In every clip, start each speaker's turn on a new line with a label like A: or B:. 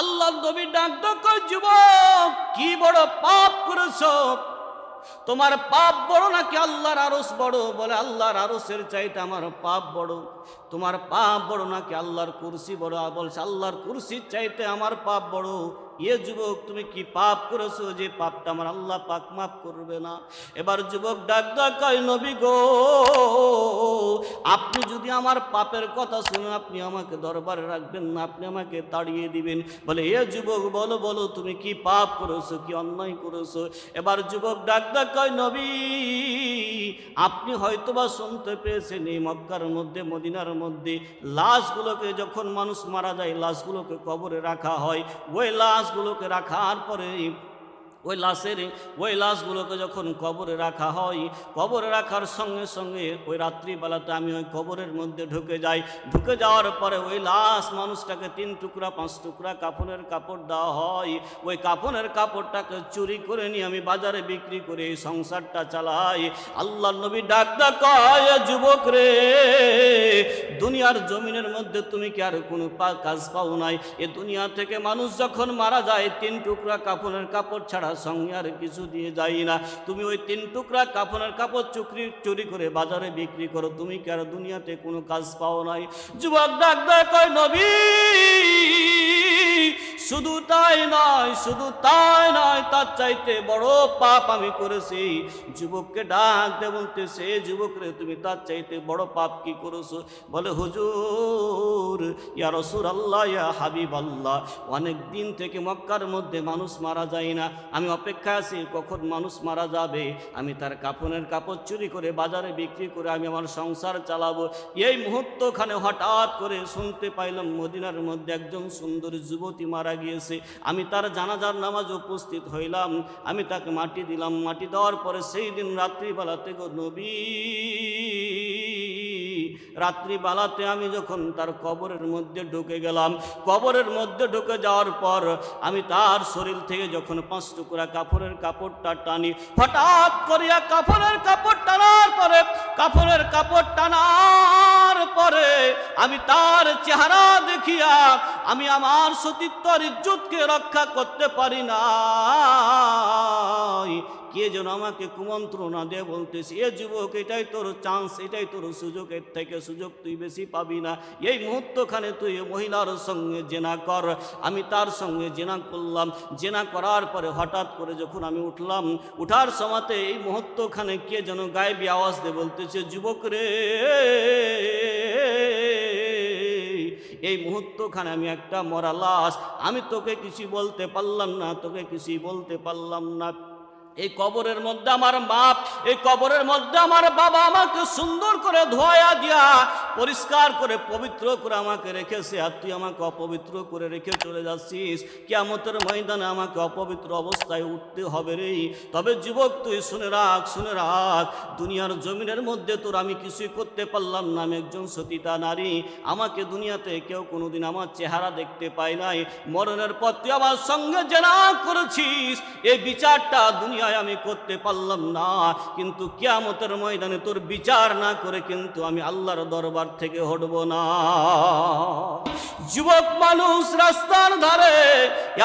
A: আল্লাহ নবী ডাক যুবক, কি বড় পাপ করেছ? তোমার পাপ বড় নাকি আল্লাহর আরস বড়? বলে, আল্লাহর আরসের চাইতে আমার পাপ বড়। তোমার পাপ বড় নাকি আল্লাহর কুরসি বড়? বলছে, আল্লাহর কুরসির চাইতে আমার পাপ বড়। এ যুবক, তুমি কি পাপ করেছ? যে পাপটা আমার আল্লাহ পাক মাফ করবে না। এবার যুবক ডাক ডাক কয় নবী গো আপনি যদি আমার পাপের কথা শুনে আপনি আমাকে দরবারে রাখবেন না, আপনি আমাকে তাড়িয়ে দিবেন। বলে, এ যুবক, বলো বলো, তুমি কি পাপ করেছ, কি অন্যায় করেছ? এবার যুবক ডাক ডাক কয়, নবী, আপনি হয়তোবা শুনতে পেয়েছেন এই মক্কার মধ্যে, মদিনার মধ্যে লাশগুলোকে যখন মানুষ মারা যায়, লাশগুলোকে কবরে রাখা হয়। ওই লাশগুলোকে রাখার পরে ওই লাশের, ওই লাশগুলোকে যখন কবরে রাখা হয়, কবরে রাখার সঙ্গে সঙ্গে ওই রাত্রিবেলাতে আমি ওই কবরের মধ্যে ঢুকে যাই। ঢুকে যাওয়ার পরে ওই লাশ মানুষটাকে তিন টুকরা, পাঁচ টুকরা কাপড়ের কাপড় দেওয়া হয়। ওই কাপড়ের কাপড়টাকে চুরি করে নিয়ে আমি বাজারে বিক্রি করে এই সংসারটা চালাই। আল্লাহ নবী ডাক ডাকায় যুবক রে, দুনিয়ার জমিনের মধ্যে তুমি কি আর কোনো কাজ পাও নাই? এ দুনিয়া থেকে মানুষ যখন মারা যায়, তিন টুকরা কাপড়ের কাপড় ছাড়া সঙ্গে আর কিছু দিয়ে যাই না। তুমি ওই তিন টুকরা কাপড়ের কাপড় চুকরি, চুরি করে বাজারে বিক্রি করো। তুমি কেন দুনিয়াতে কোনো কাজ পাও নাই? যুবক ডাক ডাক নবী শুধু তাই নয়, শুধু তাই নয়, তার চাইতে বড় পাপ আমি করেছি। যুবককে ডাক দে বলতেছে যুবক রে, তুমি তার চাইতে বড় পাপ কি করেছ? বলে, হুজুর, ইয়া রসুর আল্লাহ ইয়া হাবিব আল্লাহ অনেক দিন থেকে মক্কার মধ্যে মানুষ মারা যায় না। আমি অপেক্ষা আছি, কখন মানুষ মারা যাবে? আমি তার কাপড়ের কাপড় চুরি করে বাজারে বিক্রি করে আমি আমার সংসার চালাবো। এই মুহূর্তখানে হঠাৎ করে শুনতে পাইলাম, মদিনার মধ্যে একজন সুন্দর যুবতী মারা গিয়েছে আমি তার জানাজার নামাজ উপস্থিত হইলাম। আমি তাকে মাটি দিলাম। মাটি দেওয়ার পরে সেই দিন রাত্রিবেলাতে গো নবী, রাত্রিবেলাতে আমি যখন তার কবরের মধ্যে ঢুকে গেলাম, কবরের মধ্যে ঢুকে যাওয়ার পর আমি তার শরীর থেকে যখন পাঁচ টুকরা কাপড়ের কাপড়টা টানি, হঠাৎ করিয়া কাপড়ের কাপড় টানার পরে, কাপড়ের কাপড় টানার পরে আমি তার চেহারা দেখিয়া আমি আমার সতীত্বর ইজ্জতকে রক্ষা করতে পারি না কে যেন আমাকে কুমন্ত্রণা দিয়ে বলতেছে, এ যুবক, এটাই তোর চান্স এটাই তোর সুযোগ, এর থেকে সুযোগ তুই বেশি পাবি না। এই মুহূর্তখানে তুই মহিলার সঙ্গে জেনা কর। আমি তার সঙ্গে জেনা করলাম। জেনা করার পরে হঠাৎ করে যখন আমি উঠলাম, উঠার সময়তে এই মুহূর্তখানে কে যেন গায়েবী আওয়াজ দিয়ে বলতেছে, যুবক রে এই মুহূর্তখানে আমি একটা মরা লাশ, আমি তোকে কিছু বলতে পারলাম না, তোকে কিছুই বলতে পারলাম না। এই কবরের মধ্যে আমার বাপ, এই কবরের মধ্যে আমার বাবা আমাকে সুন্দর করে ধোয়া দিয়া, পরিষ্কার করে পবিত্র করে আমাকে রেখেছে। আর তুই আমাকে অপবিত্র করে রেখে চলে যাচ্ছিস। কেমতের ময়দানে আমাকে অপবিত্র অবস্থায় উঠতে হবে রে। তবে যুবক, তুই শুনে রাখ শুনে রাখ। দুনিয়ার জমিনের মধ্যে তোর আমি কিছুই করতে পারলাম না। আমি একজন সতীতা নারী। আমাকে দুনিয়াতে কেউ কোনোদিন আমার চেহারা দেখতে পায় নাই। মরণের পর তুই আমার সঙ্গে জেনা করেছিস। এই বিচারটা দুনিয়ায় আমি করতে পারলাম না, কিন্তু কিয়ামতের ময়দানে তোর বিচার না করে কিন্তু আমি আল্লাহর দরবার থেকে হটব না। যুবক মানুষ রাস্তার ধারে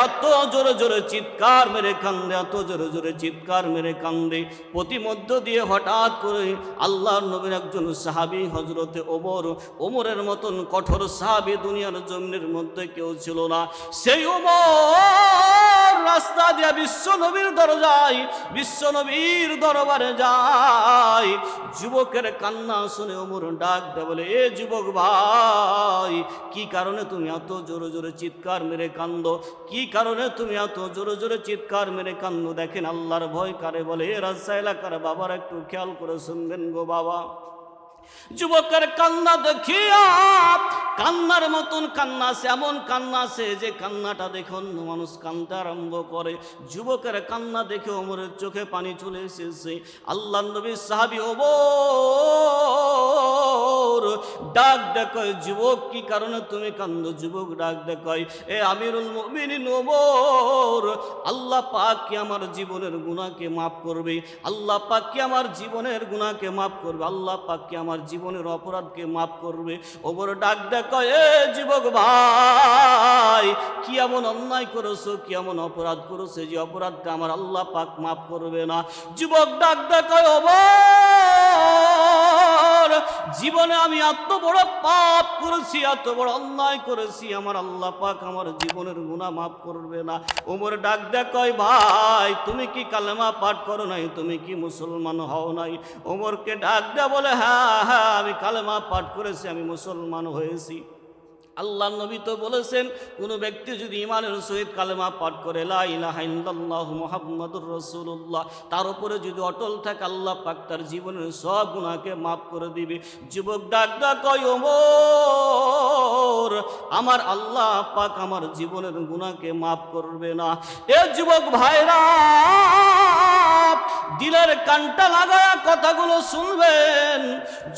A: এত জোরে জোরে চিৎকার মেরে কান্দে, এত জোরে জোরে চিৎকার মেরে কান্দে। প্রতিমধ্য দিয়ে হঠাৎ করে আল্লাহর নবীর একজন সাহাবি হজরতে ওমর, ওমরের মতন কঠোর সাহাবি দুনিয়ার জমিনের মধ্যে কেউ ছিল না। সেই ওমর রাস্তা দিয়া বিশ্ব নবীর দরজায় বিশ্ব নবীর দরবারে যায় যুবকের কান্না শুনে ওমর ডাক দেয়, বলে, এ যুবক ভাই, কি কারণে তুমি এত জোরে জোরে চিৎকার মেরে কান্দ? কি কারণে তুমি এত জোরে জোরে চিৎকার মেরে কান্দ? দেখেন আল্লাহর ভয় কারে বলে, এ রাস্তা এলাকার বাবার একটু খেয়াল করে শুনবেন গো বাবা। যুবকের কান্না দেখিয়া, কান্নার মতন কান্না আছে, এমন কান্না আছে যে কান্নাটা দেখুন মানুষ কান্দতে আরম্ভ করে। যুবকের কান্না দেখে ওমরের চোখে পানি চলে এসেছে। আল্লাহ নবী সাহাবি ওমর ডাক দেখয় যুবক কি কারণে তুমি কান্দ? যুবক ডাক দেখয় এ আমিরুল মুমিনিন ওমর, আল্লাহ পাক কি আমার জীবনের গুণাকে মাফ করবে, আল্লাহ পাক কি আমার জীবনের গুণাকে মাফ করবে, আল্লাহ পাক আমার জীবনের অপরাধকে মাফ করবে। ওমর ডাক দেখয় এ যুবক ভাই, কি এমন অন্যায় করেছ, কি এমন অপরাধ করেছে, যে অপরাধটা আমার আল্লাহ পাক মাফ করবে না? যুবক ডাক দেখয় ওমর! জীবনে আমি এত বড় পাপ করেছি, এত বড় অন্যায় করেছি, আমার আল্লাহ পাক আমার জীবনের গুণা মাফ করবে না। ওমর ডাক দেখয় ভাই, তুমি কি কালেমা পাঠ করো নাই? তুমি কি মুসলমান হও নাই? ওমরকে ডাক দেয়া, বলে হ্যাঁ হ্যাঁ আমি কালেমা পাঠ করেছি, আমি মুসলমান হয়েছি। আল্লাহ নবী তো বলেছেন, কোনো ব্যক্তি যদি ইমানের সহিত কালেমা পাঠ করে, লা ইলাহা ইল্লাল্লাহ মুহাম্মাদুর রাসূলুল্লাহ, তার উপরে যদি অটল থাকে, আল্লাহ পাক তার জীবনের সব গুণাকে মাফ করে দিবে। যুবক ডাক ডাক আমার আল্লাহ পাক আমার জীবনের গুণাকে মাফ করবে না। এ যুবক ভাইরা, দিলের কানটা লাগায়া কথাগুলো শুনবেন।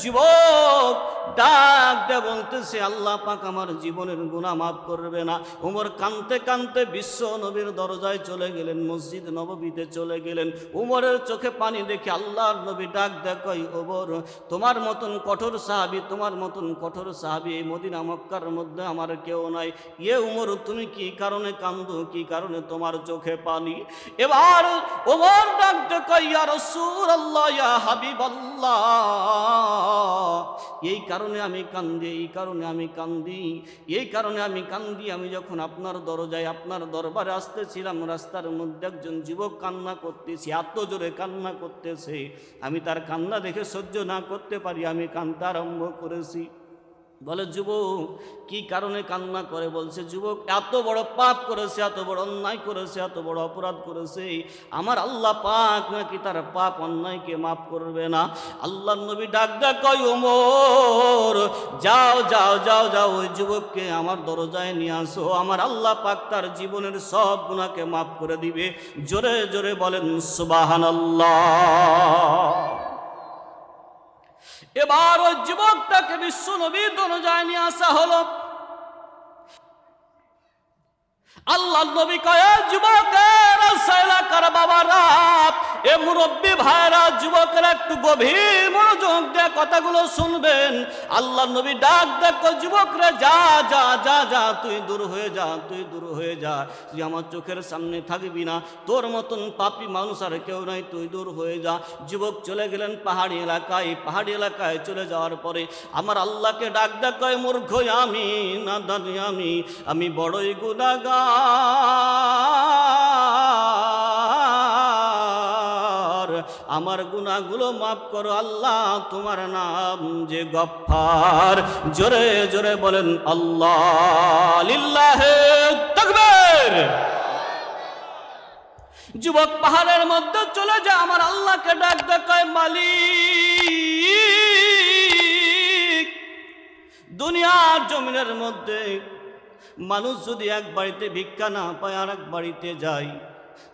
A: যুবক ডাক দে বলতেছে, আল্লাহ পাক আমার জীবনের গুণা মাফ করবে না। উমর কানতে কানতে বিশ্ব নবীর দরজায় চলে গেলেন, মসজিদ নববীতে চলে গেলেন। উমরের চোখে পানি দেখে আল্লাহর নবী ডাক দেখই ওমর তোমার মতন কঠোর সাহাবি, তোমার মতন কঠোর সাহাবি এই মদিনা মক্কার মধ্যে আমার কেউ নাই। ইয়ে উমর, তুমি কি কারণে কান্দো? কি কারণে তোমার চোখে পানি? এবার ওমর ডাক দেখই ইয়া রাসূলুল্লাহ, ইয়া হাবিবাল্লাহ। এই কারণে আমি কান্দি, এই কারণে আমি কান্দি, এই কারণে আমি কান্দি। আমি যখন আপনার দরজায়, আপনার দরবারে আসতেছিলাম, রাস্তার মধ্যে একজন যুবক কান্না করতেছি, এত জোরে কান্না করতেছে। আমি তার কান্না দেখে সহ্য না করতে পারি, আমি কান্তা আরম্ভ করেছি। বলে, যুবক, কি কারণে কান্না করে? বলছে, যুবক, এত বড় পাপ করেছে, এত বড় অন্যায় করেছে, এত বড় অপরাধ করেছে। আমার আল্লাহ পাক নাকি তার পাপ অন্যায়কে মাফ করবে না। আল্লাহ নবী ডাক ডাক ওমর, যাও যাও যাও যাও, ওই যুবককে আমার দরজায় নিয়ে আসো। আমার আল্লাহ পাক তার জীবনের সব গুণাকে মাফ করে দিবে। জোরে জোরে বলেন, সুবাহানাল্লাহ। এবার ওই যুবকটাকে বিশ্ব নবী দনজায় নিয়ে আসা হলো। আল্লাহ নবী কয়ে, যুবকের এলাকার বাবারা? এ মুরব্বী ভাইরা, যুবকেরা একটু গভীর মনোযোগ দিয়ে কথাগুলো শুনবেন। আল্লাহ নবী ডাক দেখো যুবকরা, যা যা যা যা, তুই দূর হয়ে যা, তুই দূর হয়ে যা। তুই আমার চোখের সামনে থাকবি না। তোর মতন পাপি মানুষ আর কেউ নাই, তুই দূর হয়ে যা। যুবক চলে গেলেন পাহাড়ি এলাকায়। পাহাড়ি এলাকায় চলে যাওয়ার পরে আমার আল্লাহকে ডাক ডাকায় মূর্খ আমি না দানি আমি আমি বড়ই গুণাগার আমার গুণাগুলো মাফ করো আল্লাহ, তোমার নাম যে গফার জোরে জোরে বলেন, আল্লাহ যুবক পাহাড়ের মধ্যে চলে যায় আমার আল্লাহকে ডাক দেখায় মালিক। দুনিয়ার জমিনের মধ্যে মানুষ যদি এক বাড়িতে ভিক্ষা না পায় আর এক বাড়িতে যায়।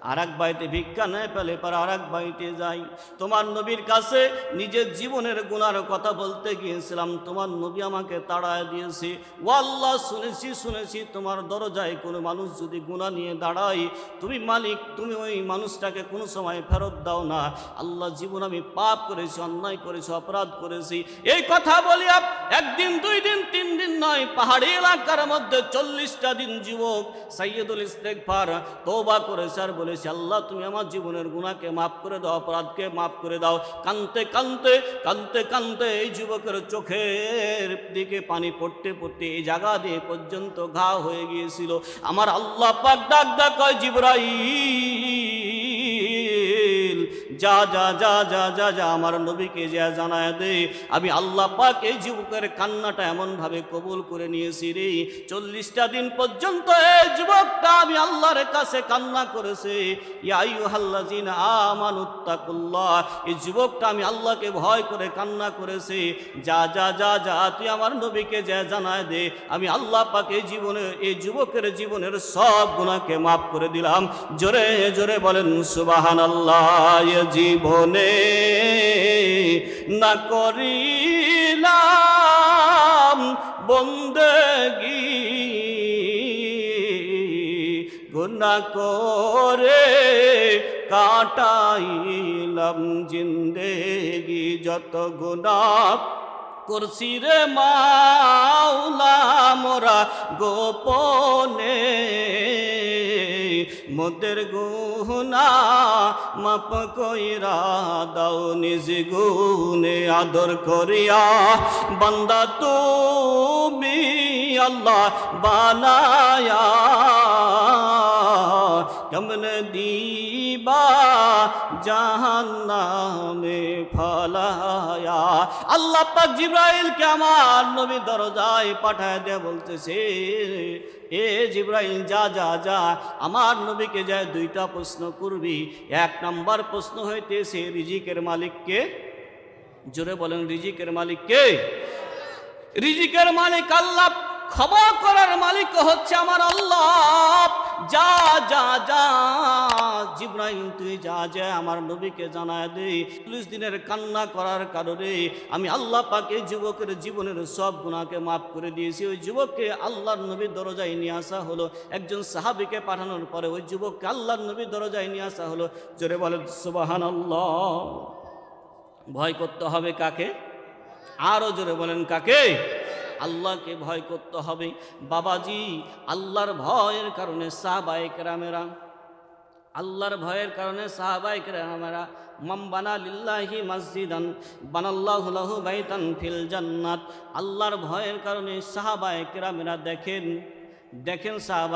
A: আর এক বাড়িতে ভিক্ষা নেয় পেলে পর আর এক বাড়িতে যাই তোমার নবীর কাছে নিজের জীবনের গুণার কথা বলতে গিয়েছিলাম, তোমার নবী আমাকে তাড়ায় দিয়েছে। ও আল্লাহ শুনেছি শুনেছি, তোমার দরজায় কোনো মানুষ যদি গুণা নিয়ে দাঁড়ায়, তুমি মালিক, তুমি ওই মানুষটাকে কোনো সময় ফেরত দাও না। আল্লাহ জীবন আমি পাপ করেছি, অন্যায় করেছি, অপরাধ করেছি। এই কথা বলিয়া একদিন, দুই দিন, তিন দিন নয়, পাহাড়ি এলাকার মধ্যে চল্লিশটা দিন যুবক সৈয়দুল ইস্তেকফার তৌবা করেছে। আর বলেছে, আল্লাহ, তুমি আমার জীবনের গুণাকে মাফ করে দাও, অপরাধকে মাফ করে দাও। কানতে কানতে কানতে কানতে এই যুবকের চোখের দিকে পানি পড়তে পড়তে এই জায়গা দিয়ে পর্যন্ত ঘা হয়ে গিয়েছিল। আমার আল্লাহ পাক ডাক ডাক কয়, জিবরাইল! যা যা যা যা যা যা আমার নবীকে যা জানায় দে। আমি আল্লাহ পাক এই যুবকের কান্নাটা এমনভাবে কবুল করে নিয়েছি রে। চল্লিশটা দিন পর্যন্ত এই যুবকটা আমি আল্লাহর কাছে কান্না করেছে। আমানুত্তাকুল্লাহ এই যুবকটা আমি আল্লাহকে ভয় করে কান্না করেছে। যা যা যা যা, তুই আমার নবীকে যা জানায় দে। আমি আল্লাহ পাক এই জীবনে, এই যুবকের জীবনের সব গুণাকে মাফ করে দিলাম। জোরে জোরে বলেন সুবাহান আল্লাহ জীবনে না করিলা বন্দেগি। গুনা করে কাটাইলাম জিন্দেগি। যত গুনা করছি রে মাওলা, মোরা গোপনে। মোদের গুনা মাপ কইরা দাও নিজ গুনে আদর করিয়া বান্দা তুমি আল্লাহ বানায়া কেমন দিবা, জাহান্নামে ফালায়া। আল্লাহ পাক জিব্রাইলকে আমার নবী দরজায় পাঠায় দে বলতেছে, এ জিব্রাইল, যা যা যা, আমার নবীকে যায় দুইটা প্রশ্ন করবি, এক নাম্বার প্রশ্ন হইতেছে রিজিকের মালিককে, জোরে বলেন রিজিকের মালিককে, রিজিকের মালিক আল্লাহ ক্ষমা করার মালিক হচ্ছে আমার আল্লাহ, যা যা জিব্রাহিম তুই যা যা আমার নবীকে জানায় দে চল্লিশ দিনের কান্না করার কারণে আমি আল্লাহ পাকে যুবকের জীবনের সব গুণাকে মাফ করে দিয়েছি। ওই যুবককে আল্লাহর নবীর দরজায় নিয়ে আসা হলো। একজন সাহাবিকে পাঠানোর পরে ওই যুবককে আল্লাহর নবীর দরজায় নিয়ে আসা হলো। জোরে বলেন সুবাহান আল্লাহ ভয় করতে হবে কাকে? আরও জোরে বলেন, কাকে? আল্লাহকে ভয় করতে হবে। বাবাজি, আল্লাহর ভয়ের কারণে সাহবায়ক রামেরা আল্লাহর ভয়ের কারণে সাহাবাইক আমরা মাম বানা লিল্লাহি মসজিদান, বানাল্লাহ লাহু বাইতান ফিল জান্নাত। আল্লাহর ভয়ের কারণে সাহাবায়ে কেরামেরা দেখেন দেখেন সাহাবা